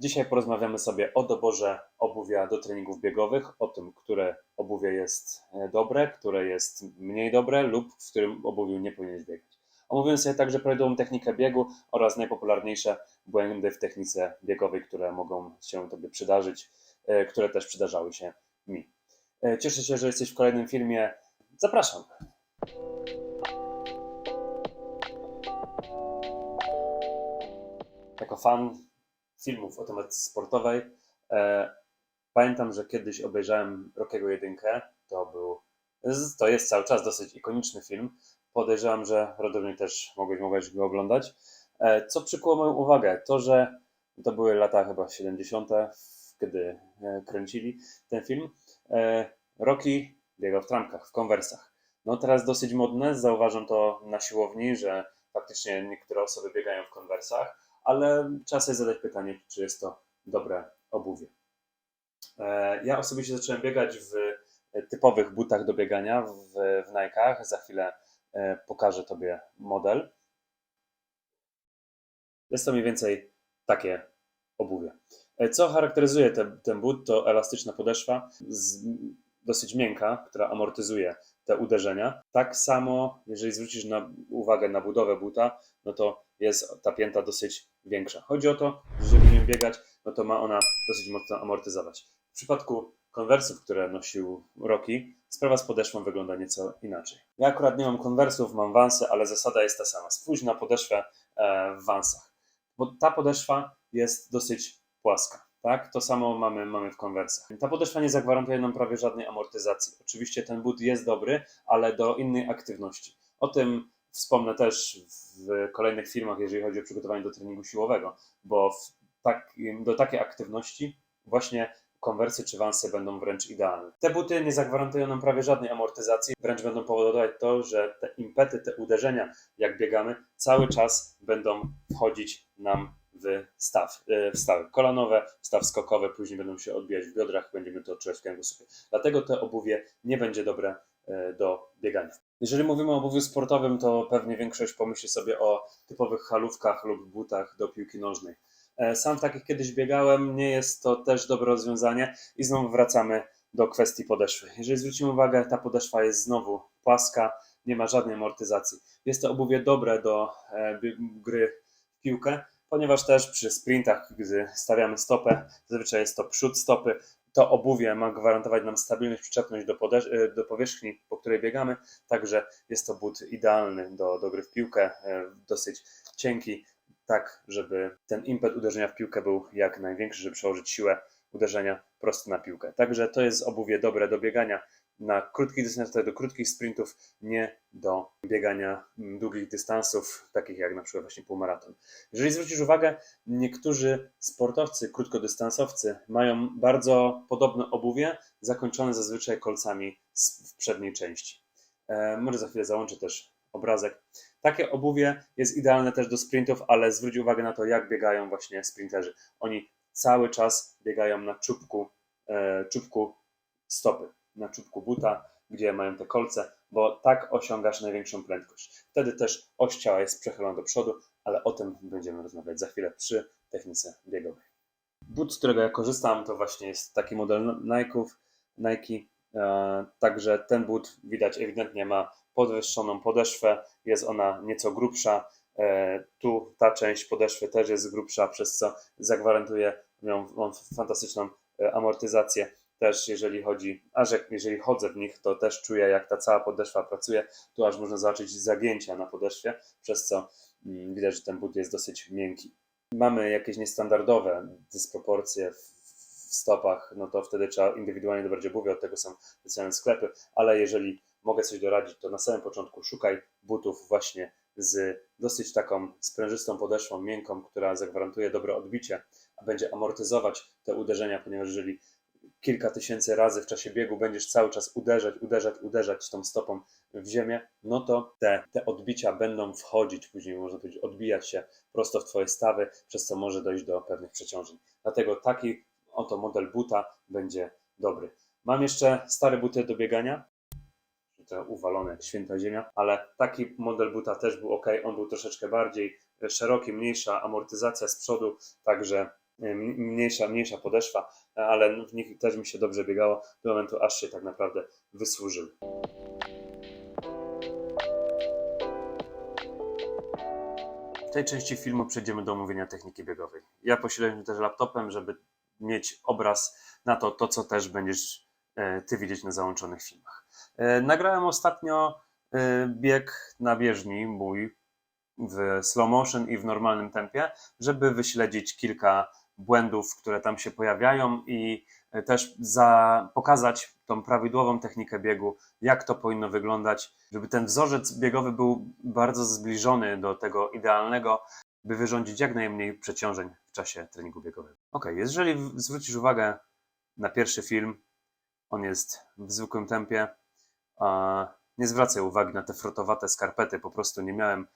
Dzisiaj porozmawiamy sobie o doborze obuwia do treningów biegowych, o tym, które obuwie jest e, dobre, które jest mniej dobre lub w którym obuwiu nie powinieneś biegać. Omówimy sobie także prawidłową technikę biegu oraz najpopularniejsze błędy w technice biegowej, które mogą się Tobie przydarzyć, e, które też przydarzały się mi. E, Cieszę się, że jesteś w kolejnym filmie. Zapraszam. Jako fan filmów o tematyce sportowej, e, pamiętam, że kiedyś obejrzałem Rockiego jedynkę. To był, to jest cały czas dosyć ikoniczny film. Podejrzewam, że rodownie też mogłeś, mogłeś go oglądać. E, co przykuło moją uwagę? To, że to były lata chyba 70., kiedy e, kręcili ten film. Rocky biegał w trampkach, w konwersach. No teraz dosyć modne, zauważam to na siłowni, że faktycznie niektóre osoby biegają w konwersach, ale trzeba sobie zadać pytanie, czy jest to dobre obuwie. E, Ja osobiście zacząłem biegać w typowych butach do biegania, w, w Nike'ach. Za chwilę e, pokażę Tobie model. Jest to mniej więcej takie obuwie. E, Co charakteryzuje te, ten but, to elastyczna podeszwa, z, dosyć miękka, która amortyzuje te uderzenia. Tak samo, jeżeli zwrócisz na, uwagę na budowę buta, no to jest ta pięta dosyć większa. Chodzi o to, że żeby nie biegać, no to ma ona dosyć mocno amortyzować. W przypadku konwersów, które nosił Rocky, sprawa z podeszwą wygląda nieco inaczej. Ja akurat nie mam konwersów, mam wansy, ale zasada jest ta sama. Spójrz na podeszwę e, w wansach, bo ta podeszwa jest dosyć płaska. Tak, to samo mamy, mamy w konwersach. Ta podeszwa nie zagwarantuje nam prawie żadnej amortyzacji. Oczywiście ten but jest dobry, ale do innej aktywności. O tym wspomnę też w kolejnych filmach, jeżeli chodzi o przygotowanie do treningu siłowego, bo w tak, do takiej aktywności właśnie konwersy czy wansy będą wręcz idealne. Te buty nie zagwarantują nam prawie żadnej amortyzacji, wręcz będą powodować to, że te impety, te uderzenia, jak biegamy, cały czas będą wchodzić nam w staw, e, w stawy kolanowe, staw skokowy, później będą się odbijać w biodrach, będziemy to odczuwać w kręgosłupie. Dlatego to obuwie nie będzie dobre e, do biegania. Jeżeli mówimy o obuwiu sportowym, to pewnie większość pomyśli sobie o typowych halówkach lub butach do piłki nożnej. E, Sam takich kiedyś biegałem, nie jest to też dobre rozwiązanie i znowu wracamy do kwestii podeszwy. Jeżeli zwrócimy uwagę, ta podeszwa jest znowu płaska, nie ma żadnej amortyzacji. Jest to obuwie dobre do e, gry w piłkę, ponieważ też przy sprintach, gdy stawiamy stopę, zazwyczaj jest to przód stopy, to obuwie ma gwarantować nam stabilność, przyczepność do, e, do powierzchni, po której biegamy, także jest to but idealny do, do gry w piłkę, e, dosyć cienki, tak żeby ten impet uderzenia w piłkę był jak największy, żeby przełożyć siłę uderzenia prosto na piłkę. Także to jest obuwie dobre do biegania na krótkich dystansach, do krótkich sprintów, nie do biegania mm, długich dystansów, takich jak na przykład właśnie półmaraton. Jeżeli zwrócisz uwagę, niektórzy sportowcy, krótkodystansowcy mają bardzo podobne obuwie, zakończone zazwyczaj kolcami w przedniej części. E, może za chwilę załączę też obrazek. Takie obuwie jest idealne też do sprintów, ale zwróć uwagę na to, jak biegają właśnie sprinterzy. Oni cały czas biegają na czubku, e, czubku stopy, na czubku buta, gdzie mają te kolce, bo tak osiągasz największą prędkość. Wtedy też oś ciała jest przechylona do przodu, ale o tym będziemy rozmawiać za chwilę przy technice biegowej. But, z którego ja korzystam, to właśnie jest taki model Nike'ów, Nike. E, Także ten but widać ewidentnie ma podwyższoną podeszwę, jest ona nieco grubsza. E, Tu ta część podeszwy też jest grubsza, przez co zagwarantuje ją mam fantastyczną e, amortyzację. Też jeżeli chodzi, aż jak, jeżeli chodzę w nich, to też czuję jak ta cała podeszwa pracuje. Tu aż można zobaczyć zagięcia na podeszwie, przez co mm, widać, że ten but jest dosyć miękki. Mamy jakieś niestandardowe dysproporcje w, w stopach, no to wtedy trzeba indywidualnie dobrać obuwie, od tego są specjalne sklepy, ale jeżeli mogę coś doradzić, to na samym początku szukaj butów właśnie z dosyć taką sprężystą podeszwą, miękką, która zagwarantuje dobre odbicie, a będzie amortyzować te uderzenia, ponieważ jeżeli kilka tysięcy razy w czasie biegu będziesz cały czas uderzać, uderzać, uderzać tą stopą w ziemię, no to te, te odbicia będą wchodzić, później można powiedzieć, odbijać się prosto w Twoje stawy, przez co może dojść do pewnych przeciążeń. Dlatego taki oto model buta będzie dobry. Mam jeszcze stare buty do biegania, te uwalone święta ziemia, ale taki model buta też był ok. On był troszeczkę bardziej szeroki, mniejsza amortyzacja z przodu, także e, mniejsza, mniejsza podeszwa, e, ale w nich też mi się dobrze biegało do momentu, aż się tak naprawdę wysłużyły. W tej części filmu przejdziemy do omówienia techniki biegowej. Ja się też laptopem, żeby mieć obraz na to, to co też będziesz e, ty widzieć na załączonych filmach. E, Nagrałem ostatnio e, bieg na bieżni mój w slow motion i w normalnym tempie, żeby wyśledzić kilka błędów, które tam się pojawiają i e, też za, pokazać tą prawidłową technikę biegu, jak to powinno wyglądać, żeby ten wzorzec biegowy był bardzo zbliżony do tego idealnego, by wyrządzić jak najmniej przeciążeń w czasie treningu biegowego. Ok, jeżeli zwrócisz uwagę na pierwszy film, on jest w zwykłym tempie, nie zwracaj uwagi na te frotowate skarpety, po prostu nie miałem y,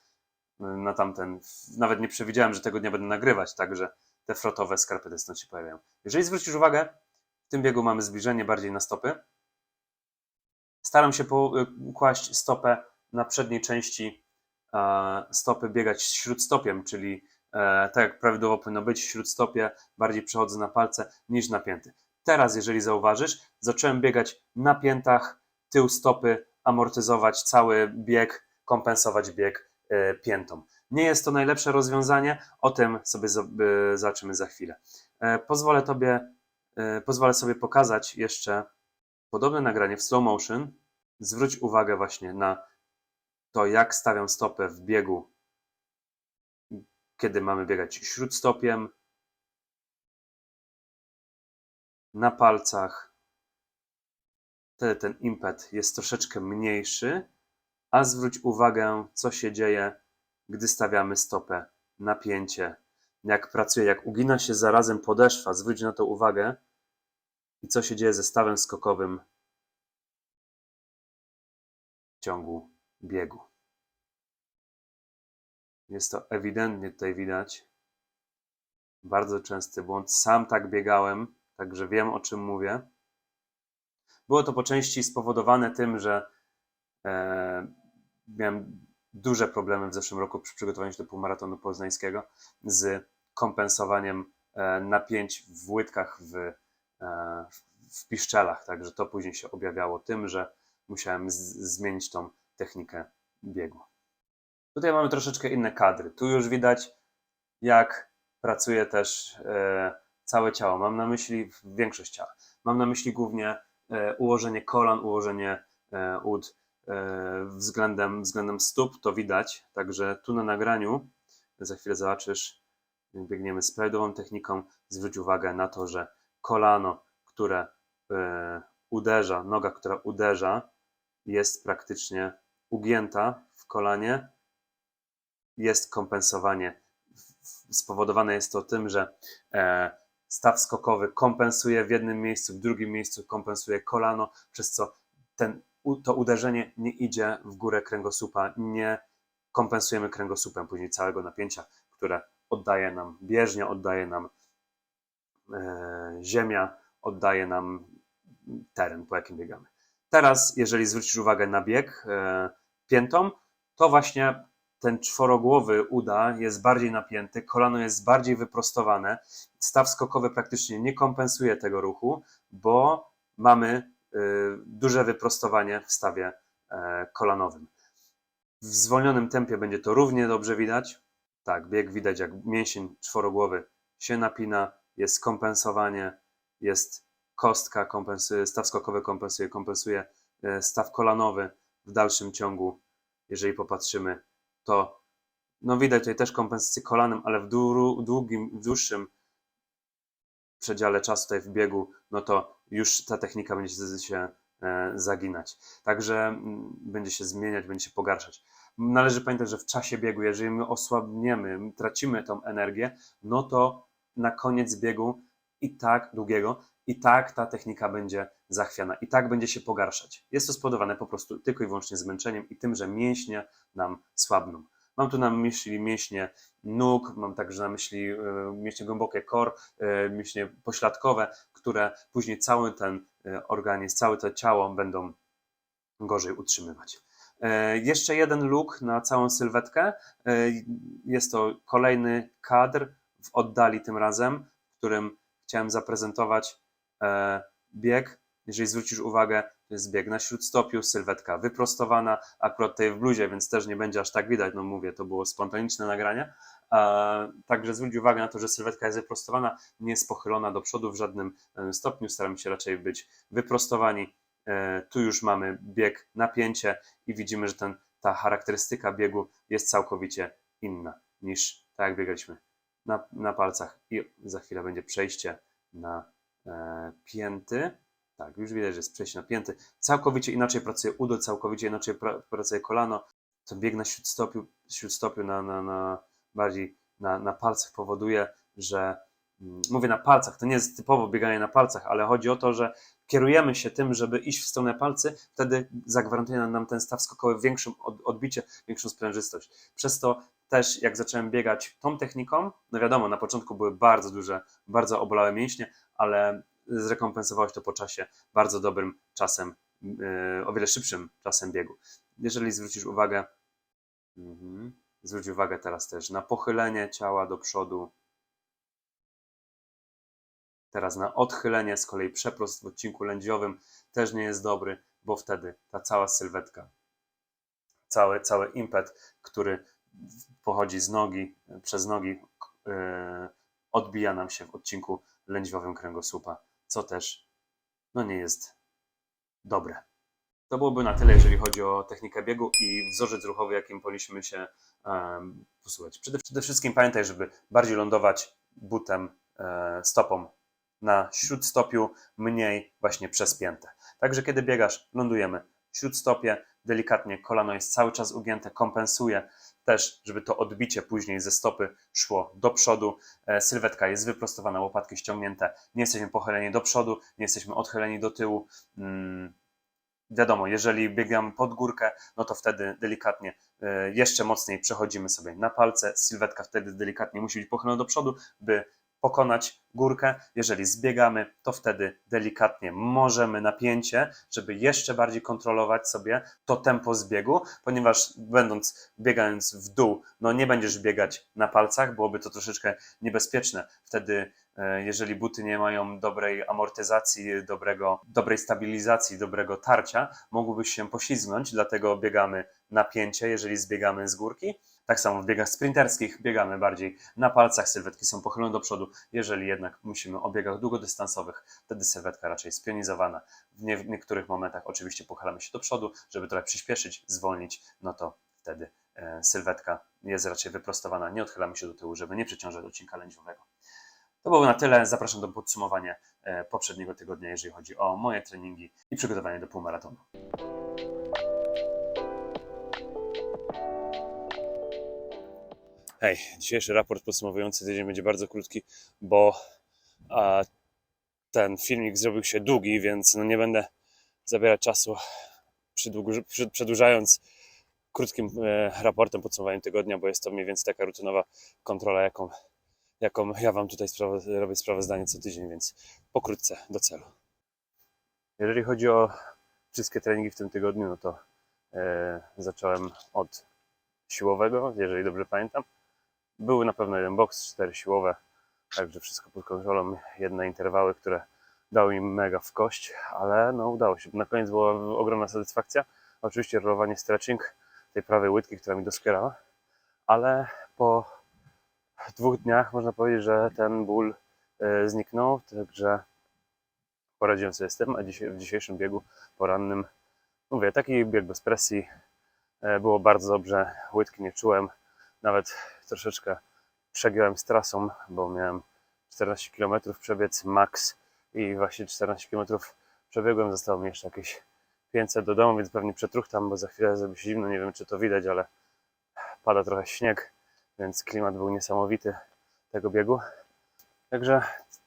na tamten, nawet nie przewidziałem, że tego dnia będę nagrywać, także te frotowe skarpety stąd się pojawiają. Jeżeli zwrócisz uwagę, w tym biegu mamy zbliżenie bardziej na stopy. Staram się y, kłaść stopę na przedniej części stopy, biegać śródstopiem, czyli e, tak jak prawidłowo powinno być, śródstopie, bardziej przechodzę na palce niż na pięty. Teraz, jeżeli zauważysz, zacząłem biegać na piętach, tył stopy, amortyzować cały bieg, kompensować bieg e, piętą. Nie jest to najlepsze rozwiązanie, o tym sobie e, zobaczymy za chwilę. E, Pozwolę tobie, pozwolę sobie pokazać jeszcze podobne nagranie w slow motion. Zwróć uwagę właśnie na to, jak stawiam stopę w biegu, kiedy mamy biegać śródstopiem, na palcach. Wtedy ten impet jest troszeczkę mniejszy, a zwróć uwagę, co się dzieje, gdy stawiamy stopę na pięcie. Jak pracuje, jak ugina się zarazem podeszwa, zwróć na to uwagę i co się dzieje ze stawem skokowym w ciągu biegu. Jest to ewidentnie tutaj widać. Bardzo częsty błąd. Sam tak biegałem, także wiem o czym mówię. Było to po części spowodowane tym, że e, miałem duże problemy w zeszłym roku przy przygotowaniu się do półmaratonu poznańskiego z kompensowaniem e, napięć w łydkach, w, e, w piszczelach. Także to później się objawiało tym, że musiałem zmienić tą technikę biegu. Tutaj mamy troszeczkę inne kadry. Tu już widać, jak pracuje też e, całe ciało. Mam na myśli większość ciała. Mam na myśli głównie ułożenie kolan, ułożenie e, ud e, względem, względem stóp. To widać. Także tu na nagraniu, za chwilę zobaczysz, biegniemy z prawidłową techniką. Zwróć uwagę na to, że kolano, które e, uderza, noga, która uderza, jest praktycznie ugięta w kolanie. Jest kompensowanie spowodowane jest to tym, że e, staw skokowy kompensuje w jednym miejscu, w drugim miejscu kompensuje kolano, przez co ten, to uderzenie nie idzie w górę kręgosłupa, nie kompensujemy kręgosłupem później całego napięcia, które oddaje nam bieżnia, oddaje nam e, ziemia, oddaje nam teren, po jakim biegamy. Teraz, jeżeli zwrócisz uwagę na bieg e, piętą, to właśnie ten czworogłowy uda jest bardziej napięty, kolano jest bardziej wyprostowane, staw skokowy praktycznie nie kompensuje tego ruchu, bo mamy y, duże wyprostowanie w stawie e, kolanowym. W zwolnionym tempie będzie to równie dobrze widać. Tak, bieg widać, jak mięsień czworogłowy się napina, jest kompensowanie, jest kostka, kompensuje, staw skokowy kompensuje, kompensuje e, staw kolanowy w dalszym ciągu. Jeżeli popatrzymy, to no widać tutaj też kompensację kolanem, ale w dłu- długim, w dłuższym przedziale czasu tutaj w biegu, no to już ta technika będzie się- się e, zaginać. Także mm, będzie się zmieniać, będzie się pogarszać. Należy pamiętać, że w czasie biegu, jeżeli my osłabniemy, tracimy tą energię, no to na koniec biegu i tak długiego, i tak ta technika będzie zachwiana, i tak będzie się pogarszać. Jest to spowodowane po prostu tylko i wyłącznie zmęczeniem i tym, że mięśnie nam słabną. Mam tu na myśli mięśnie nóg, mam także na myśli e, mięśnie głębokie kor, e, mięśnie pośladkowe, które później cały ten e, organizm, całe to ciało będą gorzej utrzymywać. Jeszcze jeden look na całą sylwetkę. Jest to kolejny kadr w oddali tym razem, w którym chciałem zaprezentować bieg. Jeżeli zwrócisz uwagę, to jest bieg na śródstopiu, sylwetka wyprostowana, akurat tutaj w bluzie, więc też nie będzie aż tak widać, no mówię, to było spontaniczne nagranie. Także zwróć uwagę na to, że sylwetka jest wyprostowana, nie jest pochylona do przodu w żadnym stopniu, staramy się raczej być wyprostowani. E, Tu już mamy bieg, napięcie i widzimy, że ten, ta charakterystyka biegu jest całkowicie inna niż tak jak biegaliśmy na, na palcach. I za chwilę będzie przejście na e, pięty. Tak, już widać, że jest przejście na pięty. Całkowicie inaczej pracuje udo, całkowicie inaczej pra, pracuje kolano. Ten bieg na śródstopiu, śródstopiu na, na, na bardziej na, na palcach powoduje, że mm, mówię na palcach, to nie jest typowo bieganie na palcach, ale chodzi o to, że kierujemy się tym, żeby iść w stronę palcy, wtedy zagwarantuje nam- ten staw skokowy większą od, odbicie, większą sprężystość. Przez to też jak zacząłem biegać tą techniką, no wiadomo, na początku były bardzo duże, bardzo obolałe mięśnie, ale zrekompensowałeś to po czasie bardzo dobrym czasem, yy, o wiele szybszym czasem biegu. Jeżeli zwrócisz uwagę, mhm, zwróć uwagę teraz też na pochylenie ciała do przodu, Teraz na odchylenie, z kolei przeprost w odcinku lędźwiowym też nie jest dobry, bo wtedy ta cała sylwetka, cały, cały impet, który pochodzi z nogi, przez nogi, yy, odbija nam się w odcinku lędźwiowym kręgosłupa, co też no nie jest dobre. To byłoby na tyle, jeżeli chodzi o technikę biegu i wzorzec ruchowy, jakim powinniśmy się em, posłuchać. Przede, przede wszystkim pamiętaj, żeby bardziej lądować butem, e, stopą na śródstopiu, mniej właśnie przez piętę. Także kiedy biegasz, lądujemy śródstopie, delikatnie kolano jest cały czas ugięte, kompensuje też, żeby to odbicie później ze stopy szło do przodu. E, Sylwetka jest wyprostowana, łopatki ściągnięte, nie jesteśmy pochyleni do przodu, nie jesteśmy odchyleni do tyłu. Mm, Wiadomo, jeżeli biegamy pod górkę, no to wtedy delikatnie e, jeszcze mocniej przechodzimy sobie na palce. Sylwetka wtedy delikatnie musi być pochylona do przodu, by pokonać górkę. Jeżeli zbiegamy, to wtedy delikatnie możemy napięcie, żeby jeszcze bardziej kontrolować sobie to tempo zbiegu, ponieważ będąc biegając w dół, no nie będziesz biegać na palcach, byłoby to troszeczkę niebezpieczne. Wtedy e, jeżeli buty nie mają dobrej amortyzacji, dobrego, dobrej stabilizacji, dobrego tarcia, mógłbyś się poślizgnąć, dlatego biegamy napięcie, jeżeli zbiegamy z górki. Tak samo w biegach sprinterskich biegamy bardziej na palcach, sylwetki są pochylone do przodu. Jeżeli jednak musimy o biegach długodystansowych, wtedy sylwetka raczej jest pionizowana. W, w niektórych momentach oczywiście pochylamy się do przodu, żeby trochę przyspieszyć, zwolnić, no to wtedy e, sylwetka jest raczej wyprostowana, nie odchylamy się do tyłu, żeby nie przeciążać odcinka lędźwiowego. To było na tyle. Zapraszam do podsumowania e, poprzedniego tygodnia, jeżeli chodzi o moje treningi i przygotowanie do półmaratonu. Hej, dzisiejszy raport podsumowujący tydzień będzie bardzo krótki, bo a, ten filmik zrobił się długi, więc no nie będę zabierać czasu przedłużając krótkim e, raportem podsumowaniem tygodnia, bo jest to mniej więcej taka rutynowa kontrola, jaką, jaką ja Wam tutaj sprawo- robię sprawozdanie co tydzień, więc pokrótce do celu. Jeżeli chodzi o wszystkie treningi w tym tygodniu, no to e, zacząłem od siłowego, jeżeli dobrze pamiętam. Były na pewno jeden boks, cztery siłowe, także wszystko pod kontrolą. Jedne interwały, które dały im mega w kość, ale no udało się. Na koniec była ogromna satysfakcja. Oczywiście rolowanie stretching tej prawej łydki, która mi doskwierała, ale po dwóch dniach można powiedzieć, że ten ból e, zniknął, także poradziłem sobie z tym, a w dzisiejszym biegu porannym, mówię, taki bieg bez presji, e, było bardzo dobrze, łydki nie czułem, nawet troszeczkę przegiąłem z trasą, bo miałem 14 km przebiec max i właśnie 14 km przebiegłem, zostało mi jeszcze jakieś 500 do domu, więc pewnie przetruchtam, bo za chwilę zrobi się zimno, nie wiem czy to widać, ale pada trochę śnieg, więc klimat był niesamowity tego biegu. Także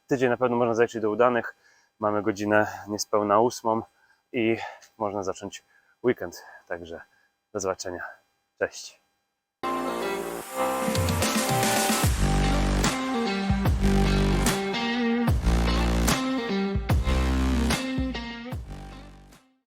tydzień na pewno można zajrzeć do udanych. Mamy godzinę niespełna ósmą i można zacząć weekend. Także do zobaczenia. Cześć.